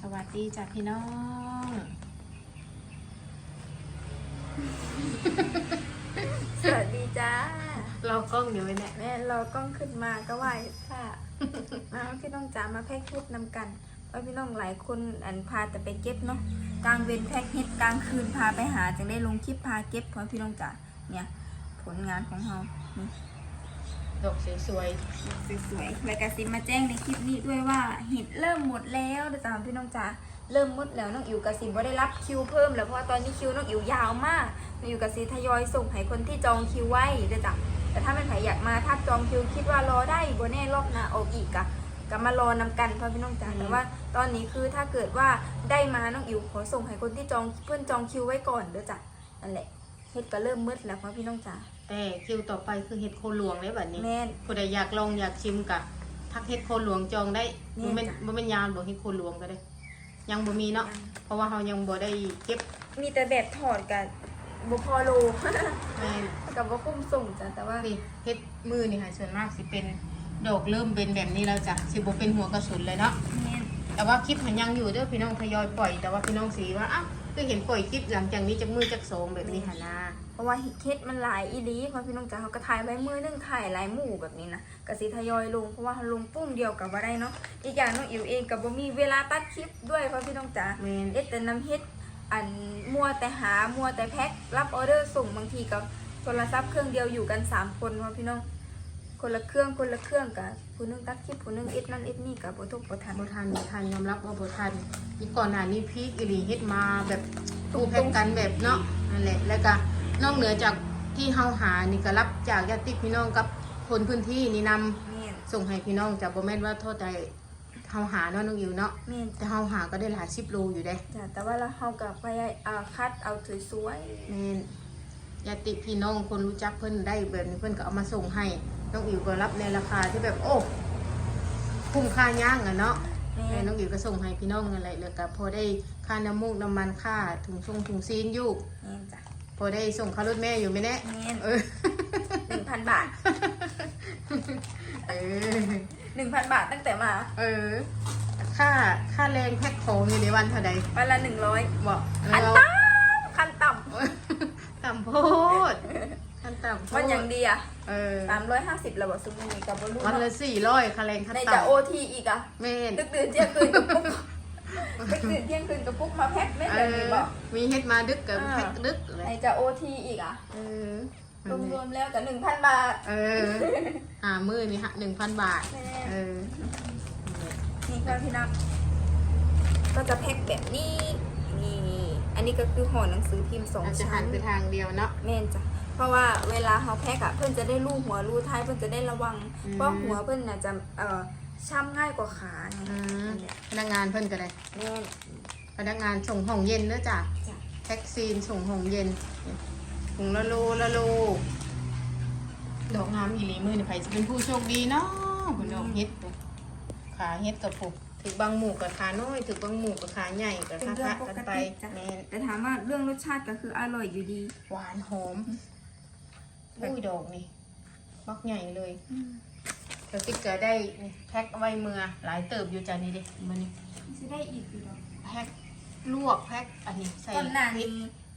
สวัสดีจ้ะพี่น้อง สวัสดีจ้า เรากล้องอยู่ไหมเนี่ยแม่เรากล้องขึ้นมาก็ไหวค่ะมาพี่น้องจ๋ามาแพ็กเฮ็ดนำกันเพราะพี่น้องหลายคนอันพาแต่ไปเก็บเนาะกลางเวนแพ็กเฮ็ดกลางคืนพาไปหาจึงได้ลงคลิปพาเก็บเพราะพี่น้องจ๋าเนี่ย ผลงานของเรานี่ ดอกสวยสวยๆแล้วก็สิมาแจ้งในคลิปนี้ด้วยว่าเห็ดเริ่มหมดแล้วเดี๋ยวจ้าพี่น้องจ๋าเริ่มหมดแล้วน้องอิ๋วกับสิบ่ได้รับคิวเพิ่มแล้วเพราะว่าตอนนี้คิวน้องอิ๋วยาวมากน้องอิ๋วกับสิทยอยส่งให้คนที่จองคิวไว้เดี๋ยวจ้าแต่ถ้าเป็นใครอยากมาถ้าจองคิวคิดว่ารอได้บ่แน่รอบหน้าออกอีกอะก็มารอนำกันเพราะพี่น้องจ๋าแต่ว่าตอนนี้คือถ้าเกิดว่าได้มาน้องอิ๋วขอส่งให้คนที่จองเพื่อนจองคิวไว้ก่อนเดี๋ยวจ้านั่นแหละเฮ็ดก็เริ่มมืดแล้วเพราะพี่น้องจ๋าๆ แต่คิวต่อไปคือเห็ดโคนหลวงเลยแบบนี้แม่น ผู้ใดอยากลองอยากชิมกะทักเห็ดโคนหลวงจองได้นี่บ่แม่นจ้ะ บ่แม่นยาวบ่เห็ดโคนหลวงก็ได้ ยังบ่มีเนาะยังเพราะว่าเรายังบ่ได้เก็บมีแต่แบบถอดกับบุพอโล แม่น กับว่าคุ้มส่งจ้ะแต่ว่า นี่เห็ดมือนี่ค่ะส่วนมากสิเป็นดอกเริ่มเป็นแบบนี้แล้วจ้ะสิบ่เป็นหัวกระสุนเลยเนาะเนี่ยแต่ว่าคลิปมันยังอยู่เด้อพี่น้องทยอยปล่อย แต่ว่าพี่น้องสีว่าอ้าว คือเห็นปล่อยคลิปหลังจากนี้จากมือจากโสงแบบนี้ค่ะนะเพราะว่าเคสมันหลายอีหลีเพราะพี่น้องจ๋าเขาก็ถ่ายไว้มือหนึงถ่ายหลายหมู่แบบนี้นะกสิทยอยลงเพราะว่าลงปุ้งเดียวกับว่าได้เนาะอีกอย่างน้องอิ๋วเองกับบ่มีเวลาตัดคลิปด้วยเพราะพี่น้องจ๋าแมนเอ็ดแต่น้ำเฮ็ดอันมัวแต่หามัวแต่แพ็ครับออเดอร์ส่งบางทีกับโทรศัพท์เครื่องเดียวอยู่กันสามคนเพราะพี่น้อง คนละเครื่องคนละเครื่องกับผู้หนึงตัดคลิปผู้หนึงเอ็ดนั่นเอ็ดนี่กับบ่ทุกบ่ทันบ่ทันบ่ทันยอมรับว่าบ่ทันอีกก่อนหน้านี้พีคอีหลีเฮ็ดมาแบบตู้แพ็กกันแบบเนาะนั่นแหละแล้วก็นอกเหนือจากที่เฮาหานี่ก็รับจากญาติพี่น้องกับคนพื้นที่นี่นำแม่นส่งให้พี่น้องจากบ่แม่นว่าโทษใดเฮาหาเนาะน้องอิวเนาะแม่นแต่เฮาหาก็ได้หลาย10โลอยู่เด้จ้ะแต่ว่าเราเฮากับพยายอ่าคัดเอาสวยแม่นญาติพี่น้องคนรู้จักเพิ่นได้แบบนี้เพิ่นก็เอามาส่งให้ น้องอิวก็รับในราคาที่แบบโอ้คุ้มค่าย่างอะเนาะๆแม่แม่นน้องอิวก็ส่งให้พี่น้องนั่นแหละแล้วก็พอได้ค่าน้ำมูกน้ำมันค่าถุงชงถุงซีนอยู่แม่นจ้ะพอได้ส่งค่ารถแม่อยู่ไหมแน่แม่นเออหนึ่งพันบาทเออหนึ่งพันบาทตั้งแต่มา เออ ค่าค่าแรงแพ็คของอยู่ในวันเท่าใดวันละหนึ่งร้อยบอกขั้นเราต่ำขั้นต่ต่ำโพดขั้นต่ำโพำดวันอย่างดีอะ เออสามร้อยห้าสิบระบบซุปนี้กับบลูวันละสี่ร้อยค่าแรงขั้นในต่ำจะโอทีอีกอะแม่นดึกดื่นเที่ยงคืนกับปุ๊กดึกดื่นเที่ยงคืนกับปุ๊กมาแพ็คไม่เอแบบนี้อบอก มีเฮ็ดมาดึกกับอ่า แพ็คดึกเลในยจะโอทีอีกอะเออรวมๆแล้วกับหนึ่งพันบาท เออหามือนี่ฮะหนึ่งพันบาท แม่ เออนี่ก็พี่นักก็จะแพ็คแบบนี้นี่อันนี้ก็คือห่อหนังสือพิมพ์สองอาจจะหัชั้นนไปทางเดียวเนาะ แม่นจ้ะเพ ราะว่าเวลาเขาแพ็กอะเพื่อนจะได้รูหัวรูท้ายเพื่อนจะได้ระวังอืม เพราะหัวเพื่อนน่ะจะเอ่อช้ำง่ายกว่าขาไงอืมนั่นแหละพนักงานเพิ่นก็ได้แม่น พนักงานส่งห้องเย็นเด้อจ้ะจ้ะ แท็กซีนส่งห้องเย็นถุงละโลละโลดอกงามอีหลีมือนี่ไผจะเป็นผู้โชคดีเนาะคุณดอกเฮ็ดเนี่ยขาเฮ็ดกับปุกถือบางหมู่กับขาน้อยถือบางหมู่กับขาใหญ่กับเป็นขาเรื่อคะงปกันกไปติจ้ะแม่นแต่ถามว่าเรื่องรสชาติก็คืออร่อยอยู่ดี หวานหอม อุ้ยดอกนี่มักใหญ่เลยเดี๋ยวติ๊กเกอร์ได้นี่แพ็คไว้เมือหลายเติบอยู่จ้ะนี่เด็มันนี่จะได้อีกอยู่ดอกแพ็คลวกแพ็คอันนี้ใส่ตอนหน้านี้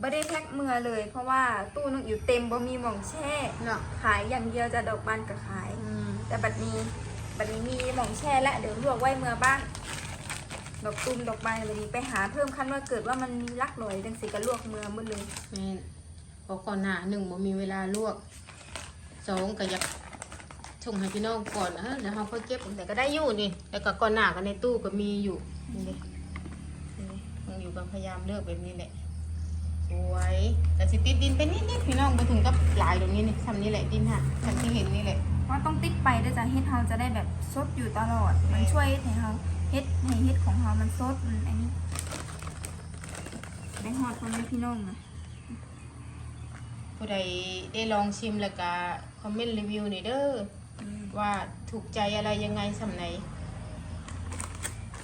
ไม่ได้แพ็คเมือเลย เพราะว่าตู้น้องอยู่เต็มบ่มีหม่องแช่เนาะขายอย่างเดียวจะดอกบานกับขายอืมแต่บัดนี้บัดนี้มีหม่องแช่และเดี๋ยวลวกไว้เมื่อบ้านดอกตุ้มดอกไม้บัดนี้ไปหาเพิ่มขั้นว่าเกิดว่ามันมีลักหลอยจังสิก็ลวกเมื่อหมดเลยแม่น พอก่อนหน้าหนึ่งบ่มีเวลาลวกสองก็อยากส่งให้พี่น้องก่อนเออแล้วเขาค่อยเก็บแต่ก็ได้อยู่นี่แล้วก็ก่อนหน้าก็ในตู้ก็มีอยู่นี่เลยนี่ต้องอยู่กันพยายามเลือกแบบนี้แหละสวยแต่สิติดดินไปนิดๆพี่น้องไปถึงกับหลายตรงนี้นี่ทำนี่แหละดินฮะทำที่เห็นนี่แหละว่าต้องติ๊กไปด้วยจ้ะเฮ็ดเฮาจะได้แบบสดอยู่ตลอด มันช่วยให้เฮาเฮ็ดให้เฮ็ดของเฮามันสดมันอันนี้ได้ฮอดพ่อแม่พี่น้องนะ ผู้ใดได้ลองชิมแล้วก็คอมเมนต์รีวิวหน่อยเด้อว่าถูกใจอะไรยังไงสำไหน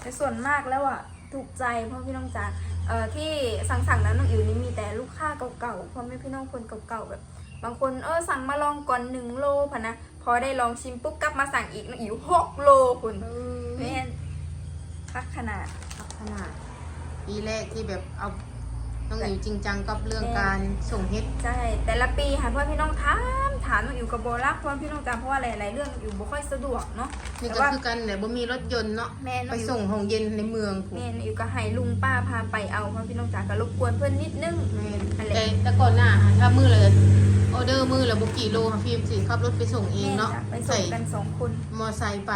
แต่ส่วนมากแล้วอะถูกใจพ่อพี่น้องจ๋าเอ่อที่สั่งสั่งๆนั้นน้องอิ๋วนี่มีแต่ลูกค้าเก่าๆพ่อแม่พี่น้องคนเก่าๆแบบ บางคนเออสั่งมาลองก่อนหนึ่งโลพะนะพอได้ลองชิมปุ๊บกลับมาสั่งอีกน้องอิ๋วหกโลคุณแม่นคักขนาดขนาดปีแรกที่แบบเอา น้องอิ๋วจริงจังกับเรื่องการส่งเฮ็ดใช่แต่ละปีค่ะเพราะว่าพี่น้องถามถามน้องอยู่กับโบรักเพราะว่าพี่น้องจำเพราะว่าหลายๆเรื่องอยู่บ่ค่อยสะดวกเนาะนี่แต่ก็ว่าคือกันแต่บ่มีรถยนต์เนาะแม่น้ไปองอยู่ส่งห้องเย็นในเมืองผมแม่น้องอยู่ก็ให้ลุงป้าพาไปเอาเพราะพี่น้องจ๋าก็รบกวนเพื่อนนิดนึงแม่นอะไรแต่แต่ก่อนหน้าอะถ้ามือเลยออเดอร์มือละบ่กี่โลค่ะพี่สิขับรถไปส่งเองแม่เนาะจ้ะไปส่ใส่งกันสองคนมอไซค์ไป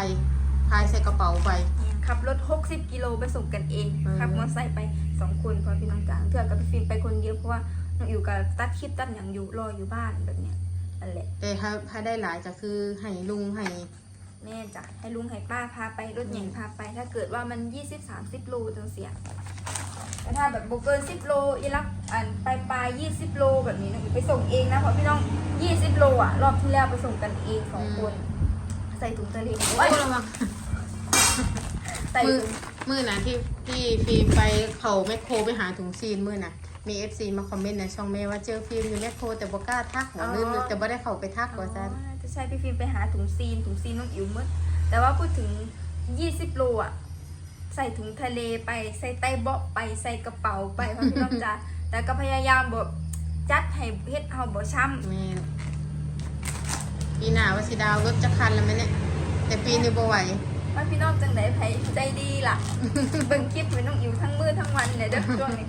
พายใส่กระเป๋าไป ขับรถ 60 กิโลไปส่งกันเองอืม ขับมอเตอร์ไซค์ไปสองคนเพราะพี่น้องจ๋าเถื่อกับพี่ฟิล์มไปคนเดียวเพราะว่าน้องอยู่กับตัดคลิปตัดอย่างอยู่รออยู่บ้านแบบเนี้ยนั่นแหละแต่ถ้าถ้าได้หลายก็คือให้ลุงให้ แม่จ้ะให้ลุงให้ป้าพาไปรถใหญ่พาไป ถ้าเกิดว่ามัน 20 30 โลจังเสียแต่ถ้าแบบโบเกิน 10 โลอีรักอันไปปลาย20 โลแบบนี้น้องอยู่ไปส่งเองนะเพราะพี่น้อง 20 โลอะรอบที่แล้วไปส่งกันเองสองคน ใส่ถุงทะเลโอ้ไว้ยระวังใส่มือถุงมือนะที่ที่ฟิล์มไปเขาแมคโครไปหาถุงซีนมือน่ะมีเอฟซีมาคอมเมนต์ในช่องเมย์ว่าเจอฟิล์มอยู่แมคโครแต่บ่กล้าทักหัวลืมแต่บ่ได้เข้าไปทักว่าซั่นอ๋อจะใช่พี่ฟิล์มไปหาถุงซีนถุงซีนน้องอิ๋วมืดแต่ว่าพูดถึง20โลอะใส่ถุงทะเลไปใส่ไต้เบาะไปใส่กระเป๋าไปเพราะพี่น้องจ๋าแต่ก็พยายามแบบจัดให้เฮ็ดเฮาบ่ช้ำแม่นปีหน้าว่าสิดาวรถจะคันแล้วไหมเนี่ยแต่ปีนี้บ่ไหว ว่าพี่น้องจังไดไผใจดีล่ะ เบิ่งคลิปเป็นน้องอิ๋วทั้งมือทั้งวันเนี่ยเด้อช่วงนี้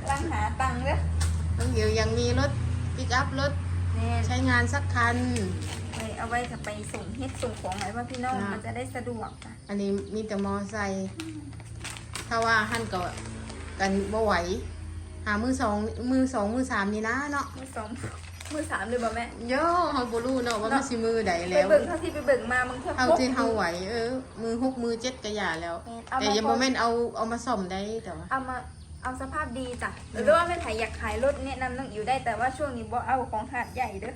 กำลังหาตังค์เด้อน้องเดียวยังมีรถปิกอัพรถแน่ใช้งานสักคันไปเอาไว้จะไปส่งเฮ็ดส่งของไหนว่าพี่น้องนะมันจะได้สะดวกจ้ะอันนี้มีแต่มอไซค์ถ้าว่าหั่นก็กันบ่ไหว หามือสองมือสองมือสามนี่นะเนาะ มือสอง มือสามเลยบ่แม่โย่เฮาบ่รู้เนาะว่ามันสิมือใดไปแล้วเบิ่งเท่าที่ไปเบิ่งมามึงเท่าเฮาที่เฮาไหวเออ มือหกมือเจ็ดก็อย่าแล้วเอาแต่มายังบ่แม่นเอาเอามาซ่อมได้แต่ว่า เอามาเอาสภาพดีจ้ะหรือว่าเป็นไผอยากขายรถแนะนำน้องอิ๋วได้แต่ว่าช่วงนี้บ่เอาของหาดใหญ่เด้อ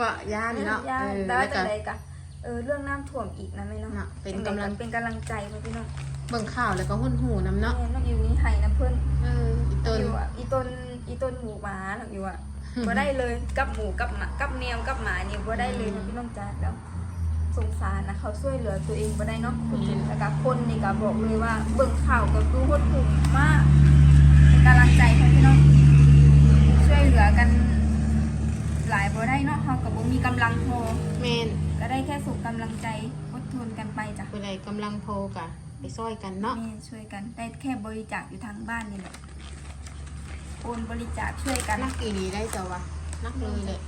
ว่าย่านเนาะย่าเออแต่แล้ว่าวจัก็งไดกะเออเรื่องน้ำท่วมอีกนะแม่เนาะน่ะเป็นกำลังเป็นกำลังใจให้พี่น้องเบิ่งข่าวแล้วก็หุ่นหูน้ำเนาะแม่น้องอิ๋วนี่ไห้นะเพิ่นเอออีต้นอยู่อะอีต้น อีต้นหมูหมาหนักอยู่อะบ่ได้เลยกับหมูกับหมากับแมวกับหมานี่บ่ได้เลยนะพี่น้องจ๋าแล้วสงสารนะเขาช่วยเหลือตัวเองบ่ได้เนาะแล้วก็คนนี่ก็บอกเลยว่าเบิ่งข่าวก็คือหดหู่มากเป็นกำลังใจให้พี่น้องช่วยเหลือกันหลายบ่ได้เนาะเฮาก็บ่มีกำลังพอแม่นก็ได้แค่ส่งกำลังใจอดทนกันไปจ้ะผู้ใดกำลังโพกะไปซอยกันเนาะแม่ช่วยกันได้แค่บริจาคอยู่ทางบ้านนี่แหละ โอนบริจาคช่วยกันนักอีหลีได้จ้ะวะนักเลยแหละ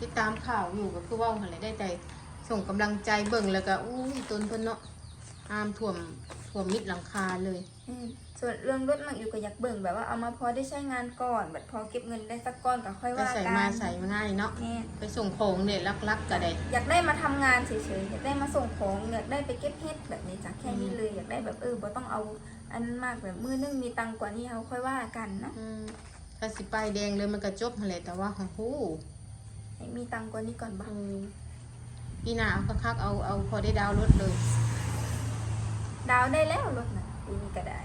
ติดตามข่าวอยู่ก็คือเว่าหั่นแหละได้ใจส่งกำลังใจเบิ่งแล้วก็อู้ยต้นเพิ่นเนาะน้ำท่วมท่วมมิดหลังคาเลยอืมส่วนเรื่องรถมันอยู่ก็อยากเบิ่งแบบว่าเอามาพอได้ใช้งานก่อนแบบพอเก็บเงินได้สักก้อนก็ค่อยก็ว่าใส่กันมาใส่มาง่ายเนาะเนี่ยไปส่งของเนี่ยลักๆก็ได้อยากได้มาทำงานเฉยๆอยากได้มาส่งของอยากได้ไปเก็บเฮ็ดแบบนี้จ้ะแค่นี้เลยอยากได้แบบเออบ่ต้องเอาอันนั้นมากแบบมือนึงมีตังค์กว่านี้เอาค่อยว่ากันนะอืม ถ้าสิป้ายแดงเลยมันก็จบหั่นแหละแต่ว่าโอ้โหให้มีตังค์กว่านี้ก่อนบ้างเออพี่หน้าเอาคักๆเอาเอาพอได้ดาวน์รถเลย ดาวได้แล้วรถนะปีนี้ก็ได้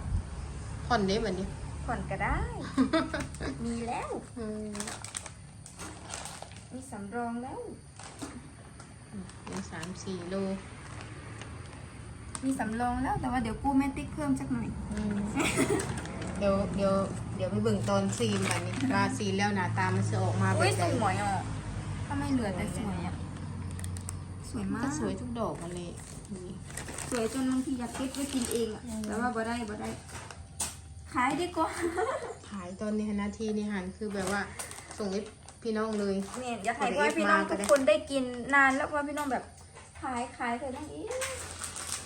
ผ่อนได้แบบนี้ผ่อนก็ได้ มีแล้วอืมมีสำรองแล้วเป็นสามสี่โลมีสำรองแล้วแต่ว่าเดี๋ยวกู้แม่ติ๊กเพิ่มสักหน่อยอืมเดี๋ยวเดี๋ยว เดี๋ยวไปเบิ่งตอนซีนแบบนี้ว่าซีนแล้วหน้าตามันจะออกมาแบอุ้ยบสใดวยอะถ้าไม่เหลือแต่สวยอะ สวยมันมากก็สวยทุกดอกมันเลยนี่สวยจนบางทีอยากเก็บไว้กินเองอะแต่ว่าบ่ได้บ่ได้ ขายดีกว่าขายตอนนี้นาทีนี่หันคือแบบว่าส่งให้พี่น้องเลย เนี่ยอยากให้ว่าพี่น้องทุกคนได้กินนานแล้วว่าพี่น้องแบบขายขายเถอะน้องอี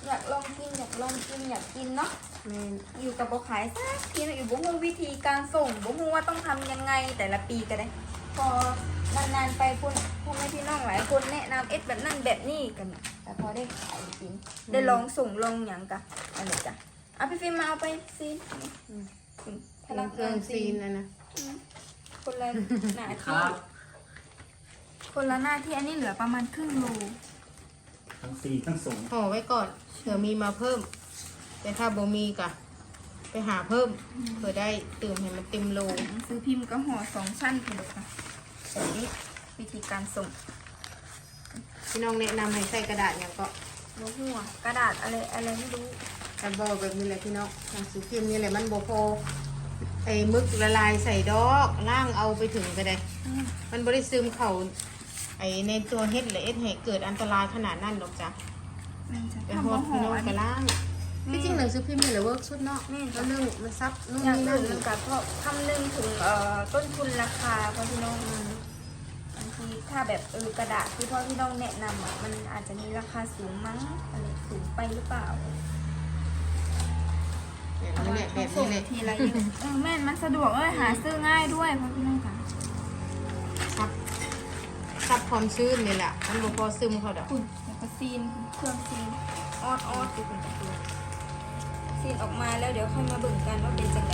อยากลองกินอยากลองกินอยากกินเนาะ แม่นอยู่กับบ่ขายสักทีนะอยู่บ่ฮู้วิธีการส่งบ่ฮู้ว่าต้องทำยังไงแต่ละปีก็ได้ พอนานๆไปคุณพ่อแม่พี่น้องหลายคนแนะนำเอ็ดแบบนั่นแบบนี้กันน่ะแต่พอได้ขายจริงได้ลองส่งลองหยังกะอันนี้จ้ะเอาพี่ฟิล์มมาเอาไปซีนี่อืม พนักเครื่งาอนงซีซีนนะนะอืมคนละหน้าคที่รับคนละหน้าที่อันนี้เหลือประมาณครึ่งโลทั้งสี่ทั้งส่งห่อไว้ก่อนเผื่อมีมาเพิ่ม แต่ถ้าบ่มีกะไปหาเพิ่มเผื่อได้เติมให้มันเต็มโลหนังสือพิมพ์ก็ห่อสองชั้นไปเลยค่ะแบบนี้วิธีการส่งพี่น้องแนะนำให้ใส่กระดาษอย่างก็โลหัวกระดาษอะไรอะไรไม่รู้แต่บอกแบบนี้แหละพี่น้องหนังสือพิมพ์นี่แหละมันบ่พอไอ้มึกละลายใส่ดอกล่างเอาไปถึงก็ได้ อืมมันบ่ได้ซึมเข่าไอ้ในตัวเฮ็ดและเอ็ดให้เกิดอันตรายขนาดนั้นดอกจ้ะแม่นจ้ะไปทำฮอบ่ดหพี่อน้องอันก็นี้ล่าง ที่จริงหนังสือพิมพ์นี่แหละเวิร์กสุดเนาะแม่น แล้วเรื่องมันซับนู่นอย่างนี่นั่อื่นนมันกับเพราะคำนึงถึงเอ่อต้นทุนราคาเพราะพี่น้องบางทีถ้าแบบเออกระดาษที่พ่อพี่น้องแนะนำอะมันอาจจะมีราคาสูงมั้งอะไรสูงไปหรือเปล่าแบบนี้แหละแบบส่นี้งแหละทีละเยอะเออแม่นมันสะดวกเอ้ยหาซื้อง่ายด้วยเพราะพี่น้องค่ะซับซับความชื้นนี่แหละมันบ่พอซึมเขาดอกคุณแล้วก็ซีนเครื่องซีนออดออดดูคุณตะกู ซีนออกมาแล้วเดี๋ยวค่อยมาเบิ่งกันว่าเป็นจังไง